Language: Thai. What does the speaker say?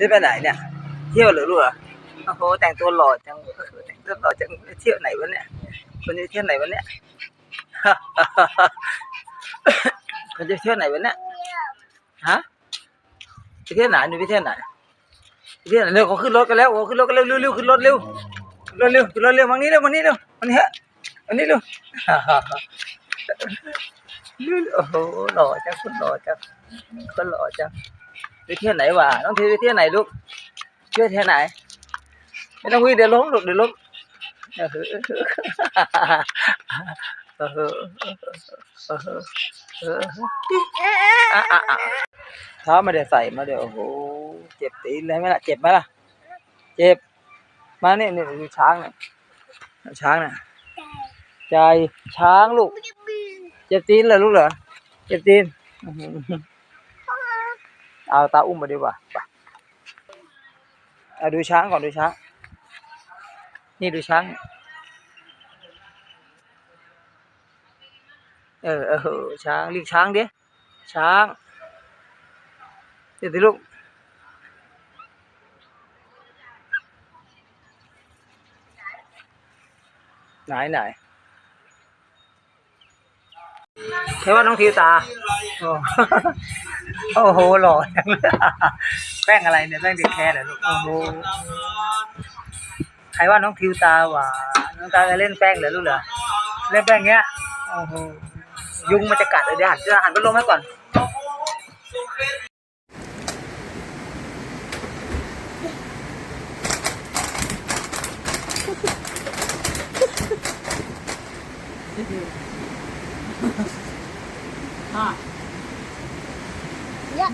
นี่ไปไหนเนี่ย เที่ยวเหรือลูกเหรอโอ้โหแต่งตัวหล่อจังแต่งตัวหล่อจังเที่ยวไหนวะเนี่ยคนนี้เที่ยวไหนวะเนี่ยคนจะเที่ยวไหนวะเนี่ยฮะไปเที่ยวไหนหนูไปเที่ยวไหนไปเที่ยวไหนเร็วเขาขึ้นรถกันแล้วเขาขึ้นรถกันเร็วเร็วขึ้นรถเร็วเร็วเร็วขึ้นรถเร็วมานี้เร็วมานี้เร็วมานี้ฮะมานี้เร็วโอ้โหหล่อจังคนหล่อจังคนหล่อจัง ไปเที่ยวไหนวะน้องเทีไปเที่ยวไหนลูกเที่ยวเที่ยวไหน ไม่ต้องวิ่งเดี๋ยวล้มลูกเดี๋ยวล้มเออเออเออเออเออเท้าไม่ได้ใส่มาเดี๋ยวโอ้โหเจ็บตีนเลยไหมล่ะเจ็บไหมล่ะ เจ็บ มาเนี่ยเนี่ยดูช้างเนี่ยช้างเนี่ยใจช้างลูก เจ็บตีนเหรอลูกเหรอ เจ็บตีน อื้อหือเอาตาอุ้มมาดีกว่าไปเอาดูช้างก่อนดูช้าง นี่ดูช้าง เออเออช้างเรียกช้างดิช้างเดี๋ยวสิลูกไหนไหน เทว่าน้องทิวตา โอ้โห หล่อจังเลยแป้งอะไรเนี่ย แป้งเด็กแค่เหรอลูก โอ้โห ใครว่าน้องทิวตาหวาน้องตาเล่นแป้งเหรอลูกเหรอ เล่นแป้งเงี้ย โอ้โห ยุงมันจะกัดเลยเดี๋ยวหันเดี๋ยวหันก็ลงให้ก่อนอ Hot. Yep.